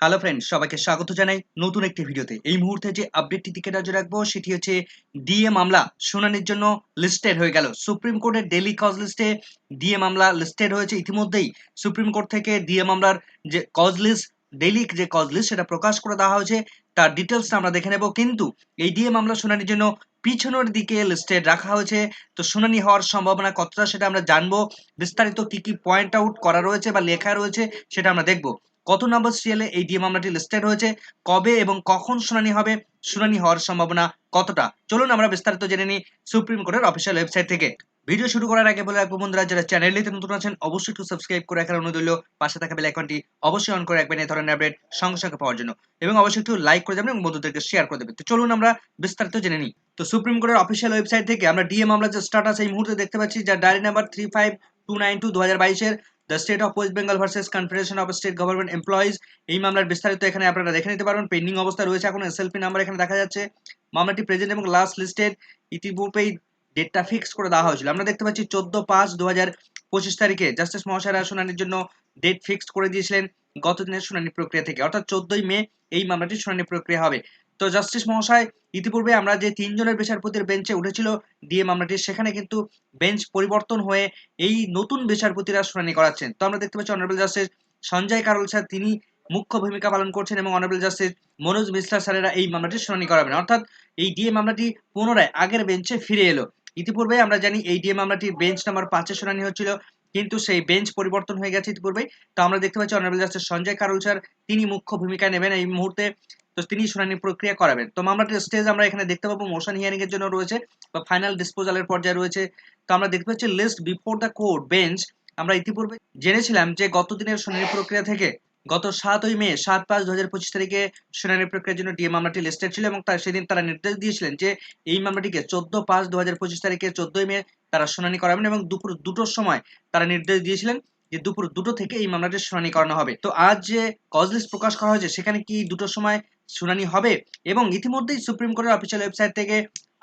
Hello friend সবাইকে স্বাগত জানাই নতুন একটি ভিডিওতে। এই মুহূর্তে যে আপডেটটি দিকে নজর রাখব, সেটি হচ্ছে ডিএ মামলা শুনানির জন্য লিস্টেড হয়ে গেল। সুপ্রিম কোর্টের ডেলি কজ লিস্টে ডিএ মামলা লিস্টেড হয়েছে। ইতিমধ্যেই সুপ্রিম কোর্ট থেকে ডিএ মামলার যে কজ লিস্ট ডেলি যে কজ লিস্ট সেটা প্রকাশ করে দেওয়া হয়েছে। তার ডিটেলসটা আমরা দেখে নেব। কিন্তু এই ডিএ মামলা শুনানির জন্য পিছনের দিকে লিস্টেড রাখা হয়েছে। তো শুনানি হওয়ার সম্ভাবনা কতটা, সেটা আমরা জানব। বিস্তারিত কি কি পয়েন্ট আউট করা রয়েছে বা লেখা রয়েছে, সেটা আমরা দেখব। কত নম্বর সিরিয়ালে এই ডিএ মামলাটি লিস্টেড হয়েছে, কবে এবং কখন শুনানি হবে, শুনানি হওয়ার সম্ভাবনা কতটা? চলুন আমরা বিস্তারিত জেনে নিই সুপ্রিম কোর্টের অফিসিয়াল ওয়েবসাইট থেকে। ভিডিও শুরু করার আগে বলে রাখব বন্ধুরা, যারা চ্যানেলটিতে নতুন আছেন, অবশ্যই একটু সাবস্ক্রাইব করে রাখার অনুরোধ রইল। পাশে থাকা বেল আইকনটি অবশ্যই অন করে রাখবেন, এই ধরনের আপডেট সঙ্গে সঙ্গে পাওয়ার জন্য। এবং অবশ্যই একটু লাইক করে দেবেন এবং বন্ধুদেরকে শেয়ার করে দেবেন। তো চলুন আমরা বিস্তারিত জেনে নিই। তো সুপ্রিম কোর্টের অফিসিয়াল ওয়েবসাইট থেকে আমরা ডিএ মামলার যে স্টার্টাস এই মুহূর্তে দেখতে পাচ্ছি, যার diary number three five two nine two দু হাজার বাইশের। The state of West Bengal versus confederation of state government employees এই মামলার বিস্তারিত এখানে আপনারা দেখে নিতে পারবেন। পেন্ডিং অবস্থা রয়েছে এখন এসএলপি নাম্বার এখানে দেখা যাচ্ছে। মামলাটি প্রেজেন্ট এবং লাস্ট লিস্টেড ইতিপূর্বেই ডেটটা ফিক্স করে দেওয়া হয়েছিল। আমরা দেখতে পাচ্ছি চোদ্দ পাঁচ দু হাজার পঁচিশ তারিখে জাস্টিস মহাশয়রা শুনানির জন্য ডেট ফিক্সড করে দিয়েছিলেন গত দিনের শুনানি প্রক্রিয়া থেকে। অর্থাৎ চোদ্দই মে এই মামলাটির শুনানি প্রক্রিয়া হবে। তো জাস্টিস মহাশয়, ইতিপূর্বে আমরা যে তিনজনের বিচারপতির বেঞ্চে উঠেছিল ডিএ মামলাটি, সেখানে কিন্তু বেঞ্চ পরিবর্তন হয়ে এই নতুন বিচারপতিরা শুনানি করাচ্ছেন। তো আমরা দেখতে পাচ্ছি honourable justice Sanjay Karol sir, তিনি মুখ্য ভূমিকা পালন করছেন এবং অনারেবল জাস্টিস মনোজ মিশ্রা স্যারেরা এই মামলাটি শুনানি করাবেন। অর্থাৎ এই ডিএ মামলাটি পুনরায় আগের বেঞ্চে ফিরে এলো। ইতিপূর্বে আমরা জানি এই ডিএ মামলাটি বেঞ্চ নাম্বার পাঁচে শুনানি হচ্ছিল। কিন্তু সেই বেঞ্চ পরিবর্তন হয়ে গেছে ইতিপূর্বে তো আমরা দেখতে পাচ্ছি honourable justice Sanjay Karol sir তিনি মুখ্য ভূমিকা নেবেন এই মুহূর্তে। তো তিনি শুনানি প্রক্রিয়া করাবেন। তো মামলাটির স্টেজ আমরা এখানে দেখতে পাবো মোশন হিয়ারিং এর জন্য রয়েছে বা ফাইনাল ডিসপোজালের পর্যায়ে রয়েছে। তো আমরা দেখতে পাচ্ছি list before the court bench আমরা ইতিপূর্বে জেনেছিলাম যে গত দিনের শুনানি প্রক্রিয়া থেকে গত সাতই মে, সাত পাঁচ দু হাজার পঁচিশ তারিখে শুনানি প্রক্রিয়ার জন্য ডিএ মামলাটি লিস্টেড ছিল এবং তার সেদিন তারা নির্দেশ দিয়েছিলেন যে এই মামলাটিকে চোদ্দ পাঁচ দু হাজার পঁচিশ তারিখে চোদ্দই মে তারা শুনানি করাবেন এবং দুপুর দুটোর সময় তারা নির্দেশ দিয়েছিলেন যে দুপুর দুটো থেকে এই মামলাটির শুনানি করানো হবে। তো আজ যে কজ লিস্ট প্রকাশ করা হয়েছে, সেখানে কি দুটোর সময় শুনানি হবে? এবং ইতিমধ্যেই সুপ্রিম কোর্টের অফিসিয়াল ওয়েবসাইট থেকে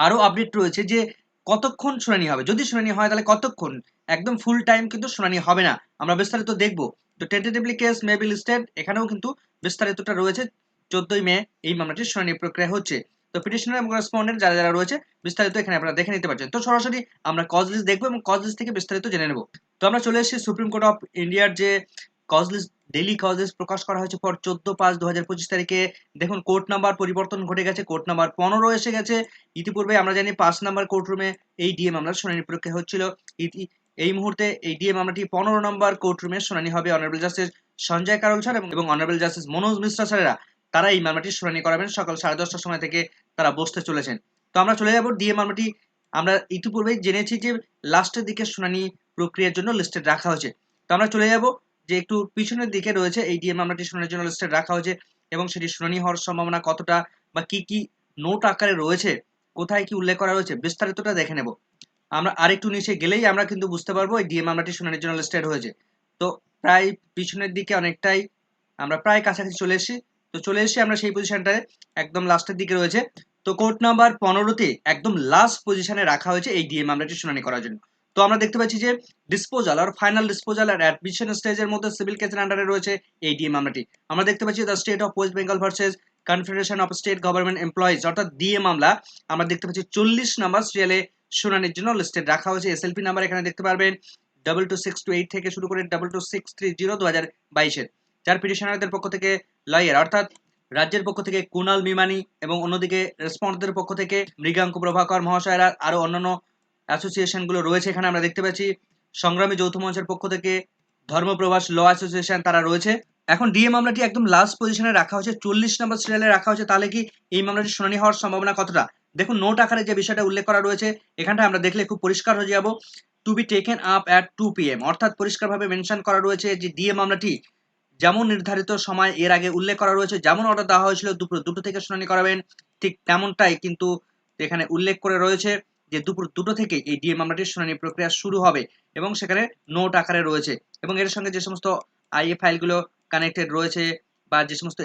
আরও আপডেট রয়েছে যে কতক্ষণ শুনানি হবে। যদি শুনানি হয়, তাহলে কতক্ষণ? একদম ফুল টাইম কিন্তু শুনানি হবে না। আমরা বিস্তারিত দেখব। তো tentatively case may be listed এখানেও কিন্তু বিস্তারিতটা রয়েছে। চোদ্দই মে এই মামলাটির শুনানি প্রক্রিয়া হচ্ছে। তো পিটিশনার এবং রেসপন্ডেন্ট যারা যারা রয়েছে, বিস্তারিত এখানে আপনারা দেখে নিতে পারছেন। তো সরাসরি আমরা কজ লিস্ট দেখব এবং কজ লিস্ট থেকে বিস্তারিত জেনে নেব। তো আমরা চলে এসেছি সুপ্রিম কোর্ট অফ ইন্ডিয়ার যে cause list daily cause list প্রকাশ করা হয়েছে পর চোদ্দ পাঁচ দু হাজার পঁচিশ তারিখে। দেখুন কোর্ট নাম্বার পরিবর্তন ঘটে গেছে কোর্ট নাম্বার পনেরো এসে গেছে। ইতিপূর্বে আমরা জানি পাঁচ নাম্বার কোর্ট রুমে এই ডিএ মামলার শুনানি প্রক্রিয়া হচ্ছিল। ইতি এই মুহূর্তে এই ডিএ মামলাটি পনেরো নম্বর কোর্ট রুমে শুনানি হবে honourable justice Sanjay Karol sir এবং অনারেবল জাস্টিস মনোজ মিশ্রা স্যারেরা। তারা এই মামলাটির শুনানি করাবেন সকাল সাড়ে দশটার সময় থেকে তারা বসতে চলেছেন। তো আমরা চলে যাব ডিএ মামলাটি আমরা ইতিপূর্বেই জেনেছি যে লাস্টের দিকে শুনানি প্রক্রিয়ার জন্য লিস্টেড রাখা হয়েছে। তো আমরা চলে যাব যে একটু পিছনের দিকে রয়েছে এই ডিএ মামলাটি শুনানির জন্য লিস্টেড রাখা হয়েছে এবং সেটি শুনানি হওয়ার সম্ভাবনা কতটা বা কি কি নোট আকারে রয়েছে, কোথায় কি উল্লেখ করা রয়েছে বিস্তারিতটা দেখে নেব। আমরা আরেকটু নিচে গেলেই আমরা কিন্তু বুঝতে পারব এই ডিএ মামলাটি শুনানির জন্য লিস্টেড হয়েছে। তো প্রায় পিছনের দিকে অনেকটাই আমরা প্রায় কাছাকাছি চলে এসেছি। তো চলে এসেছি আমরা সেই পজিশনটায় একদম লাস্টের দিকে রয়েছে। তো কোর্ট নাম্বার পনেরোতে একদম লাস্ট পজিশনে রাখা হয়েছে এই ডিএ মামলাটি শুনানি করার জন্য। তো আমরা দেখতে পাচ্ছি যে ডিসপোজাল আর ফাইনাল ডিসপোজাল আর অ্যাডমিশন স্টেজের মধ্যে সিভিল কেসের আন্ডারে রয়েছে এই ডিএ মামলাটি। আমরা দেখতে পাচ্ছি the state of West Bengal versus confederation of state government employees অর্থাৎ ডিএ মামলা, আমরা দেখতে পাচ্ছি চল্লিশ নাম্বার সিরিয়ালে শুনানির জন্য লিস্টেড রাখা হয়েছে। এসএলপি নাম্বার এখানে দেখতে পারবেন double two six two eight থেকে শুরু করে double two six three zero দু হাজার বাইশের। যার পিটিশনারদের পক্ষ থেকে লয়ার অর্থাৎ রাজ্যের পক্ষ থেকে কুনাল মিমানি এবং অন্যদিকে রেসপন্সদের পক্ষ থেকে মৃগাঙ্ক প্রভাকর মহাশয়রা আরও অন্যান্য অ্যাসোসিয়েশনগুলো রয়েছে এখানে আমরা দেখতে পাচ্ছি। সংগ্রামী যৌথ মঞ্চের পক্ষ থেকে ধর্মপ্রভাস ল অ্যাসোসিয়েশন তারা রয়েছে। এখন ডিএ মামলাটি একদম লাস্ট পজিশনে রাখা হয়েছে, চল্লিশ নম্বর সিরিয়ালে রাখা হয়েছে, তাহলে কি এই মামলাটি শুনানি হওয়ার সম্ভাবনা কতটা? দেখুন নোট আকারে যে বিষয়টা উল্লেখ করা রয়েছে, এখানটা আমরা দেখলে খুব পরিষ্কার হয়ে যাব। To be taken up at two P M অর্থাৎ পরিষ্কারভাবে মেনশন করা রয়েছে যে ডিএ মামলাটি যেমন নির্ধারিত সময় এর আগে উল্লেখ করা রয়েছে, যেমন অর্ডার দেওয়া হয়েছিল দুপুর দুটো থেকে শুনানি করাবেন, ঠিক তেমনটাই কিন্তু এখানে উল্লেখ করে রয়েছে যে দুপুর দুটো থেকে এই ডিএ মামলাটির শুনানি প্রক্রিয়া শুরু হবে এবং সেখানে নোট আকারে রয়েছে এবং এর সঙ্গে যে সমস্ত আইএ ফাইলগুলো কানেক্টেড রয়েছে বা যে সমস্ত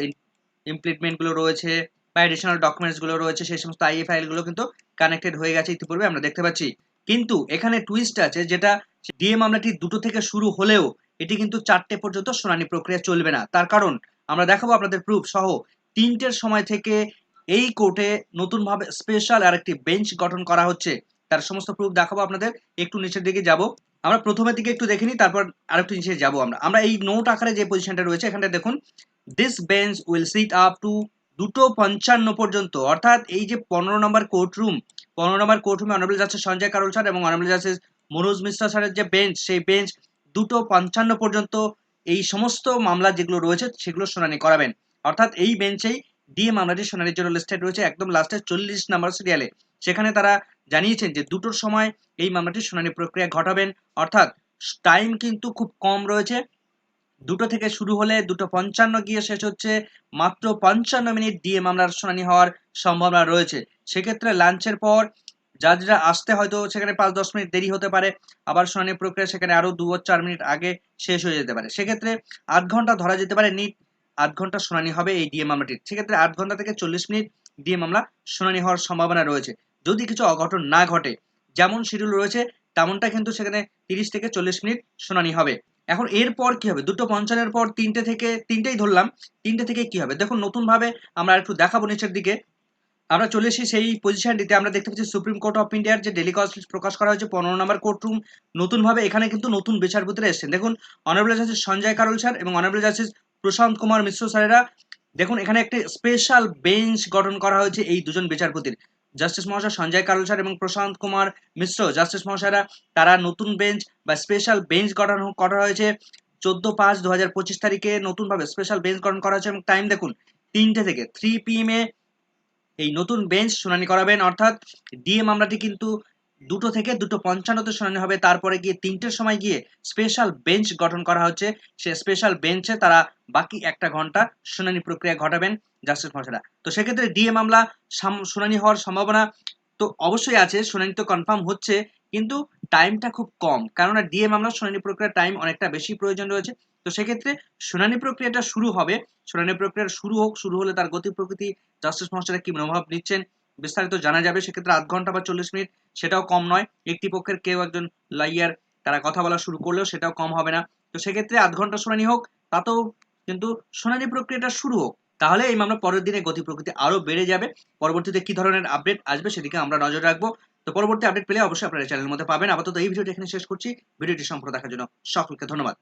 ইমপ্লিটমেন্টগুলো রয়েছে বা এডিশনাল ডকুমেন্টসগুলো রয়েছে, সেই সমস্ত আইএ ফাইলগুলো কিন্তু কানেক্টেড হয়ে গেছে ইতিপূর্বে আমরা দেখতে পাচ্ছি। কিন্তু এখানে টুইস্ট আছে যেটা ডিএ মামলাটি দুটো থেকে শুরু হলেও এটি কিন্তু চারটে পর্যন্ত শুনানি প্রক্রিয়া চলবে না। তার কারণ আমরা দেখাবো আপনাদের প্রুফ সহ তিনটের সময় থেকে এই কোর্টে নতুনভাবে স্পেশাল আরেকটি বেঞ্চ গঠন করা হচ্ছে। তার সমস্ত প্রুফ দেখাবো আপনাদের। একটু নিচের দিকে যাব। আমরা প্রথমের দিকে একটু দেখে নিই, তারপর আরেকটু নিচে যাব আমরা। আমরা এই নোট আকারে যে পজিশনটা রয়েছে এখানটা দেখুন। This bench will sit up to দুটো পঞ্চান্ন পর্যন্ত। অর্থাৎ এই যে পনেরো নম্বর কোর্ট রুম পনেরো নম্বর কোর্ট রুমে honourable justice Sanjay Karol sir এবং অনারেবল জাস্টিস মনোজ মিশ্রা স্যারের যে বেঞ্চ সেই বেঞ্চ দুটো পঞ্চান্ন পর্যন্ত এই সমস্ত মামলা যেগুলো রয়েছে সেগুলো শুনানি করাবেন। অর্থাৎ এই বেঞ্চেই ডিএ মামলাটি শুনানির জন্য লিস্টেড রয়েছে। একদম লাস্টে চল্লিশ নাম্বার সিরিয়ালে সেখানে তারা জানিয়েছেন যে দুটোর সময় এই মামলাটির শুনানি প্রক্রিয়া ঘটাবেন। অর্থাৎ টাইম কিন্তু খুব কম রয়েছে। দুটো থেকে শুরু হলে দুটো পঞ্চান্ন গিয়ে শেষ হচ্ছে। মাত্র পঞ্চান্ন মিনিট ডিএ মামলার শুনানি হওয়ার সম্ভাবনা রয়েছে। সেক্ষেত্রে লাঞ্চের পর জাজরা আসতে হয়তো সেখানে পাঁচ দশ মিনিট দেরি হতে পারে, আবার শুনানি প্রক্রিয়া সেখানে আরও দু চার মিনিট আগে শেষ হয়ে যেতে পারে। সেক্ষেত্রে আধ ঘণ্টা ধরা যেতে পারে, নিট আধ ঘণ্টা শুনানি হবে এই ডিএ মামলাটির। সেক্ষেত্রে আধ ঘণ্টা থেকে চল্লিশ মিনিট ডিএ মামলা শুনানি হওয়ার সম্ভাবনা রয়েছে। যদি কিছু অঘটন না ঘটে, যেমন শিডিউল রয়েছে, তেমনটা কিন্তু সেখানে তিরিশ থেকে চল্লিশ মিনিট শুনানি হবে। এখন এরপর কি হবে? দুটো পঞ্চান্নের পর তিনটে থেকে, তিনটেই ধরলাম, তিনটে থেকে কি হবে? দেখুন নতুন ভাবে আমরা একটু দেখাবো নিচের দিকে। আমরা চলে এসেছি সেই পজিশনটিতে আমরা দেখতে পাচ্ছি সুপ্রিম কোর্ট অফ ইন্ডিয়ার যে ডেলি কজ প্রকাশ করা হয়েছে, পনেরো নম্বর কোর্টরুম নতুনভাবে এখানে কিন্তু নতুন বিচারপতিরা এসেছেন। দেখুন honourable justice Sanjay Karol sir এবং অনারেবল জাস্টিস প্রশান্ত কুমার মিশ্র স্যারেরা, দেখুন, এখানে একটি স্পেশাল বেঞ্চ গঠন করা হয়েছে এই দুজন বিচারপতির। জাস্টিস মহাশয় সঞ্জয় কারোল স্যার এবং প্রশান্ত কুমার মিশ্র জাস্টিস মহাশয়রা, তারা নতুন বেঞ্চ বা স্পেশাল বেঞ্চ গঠন করা হয়েছে। চোদ্দ পাঁচ দু হাজার পঁচিশ তারিখে নতুনভাবে স্পেশাল বেঞ্চ গঠন করা হয়েছে এবং টাইম দেখুন, তিনটে থেকে থ্রি পিএম এ এই নতুন বেঞ্চ শুনানি করাবেন। অর্থাৎ ডিএ মামলাটি কিন্তু দুটো থেকে দুটো পঞ্চান্নতে শুনানি হবে। তারপরে গিয়ে তিনটের সময় গিয়ে স্পেশাল বেঞ্চ গঠন করা হচ্ছে। সে স্পেশাল বেঞ্চে তারা বাকি একটা ঘণ্টা শুনানি প্রক্রিয়া ঘটাবেন জাস্টিস মহাশয়রা। তো সেক্ষেত্রে ডিএ মামলা শুনানি হওয়ার সম্ভাবনা তো অবশ্যই আছে। শুনানি তো কনফার্ম হচ্ছে, কিন্তু টাইমটা খুব কম। কেননা ডিএ মামলার শুনানি প্রক্রিয়ার টাইম অনেকটা বেশি প্রয়োজন রয়েছে। তো সেক্ষেত্রে শুনানি প্রক্রিয়াটা শুরু হবে। শুনানি প্রক্রিয়া শুরু হোক, শুরু হলে তার গতি প্রকৃতি জাস্টিস মহাশয়রা কি মনোভাব নিচ্ছেন বিস্তারিত জানা যাবে। সেক্ষেত্রে আধ ঘণ্টা বা চল্লিশ মিনিট সেটাও কম নয়। একটি পক্ষের কেউ একজন লাইয়ার, তারা কথা বলা শুরু করলেও সেটাও কম হবে না। তো সেক্ষেত্রে আধ ঘণ্টা শুনানি হোক, তাতেও কিন্তু শুনানি প্রক্রিয়াটা শুরু হোক, তাহলে এই মামলা পরের দিনে গতি প্রকৃতি আরও বেড়ে যাবে। পরবর্তীতে কি ধরনের আপডেট আসবে সেদিকে আমরা নজর রাখব। তো পরবর্তী আপডেট পেলে অবশ্যই আপনারা চ্যানেলের মধ্যে পাবেন। আপাতত এই ভিডিওটি এখানে শেষ করছি। ভিডিওটি সম্পূর্ণ দেখার জন্য সকলকে ধন্যবাদ।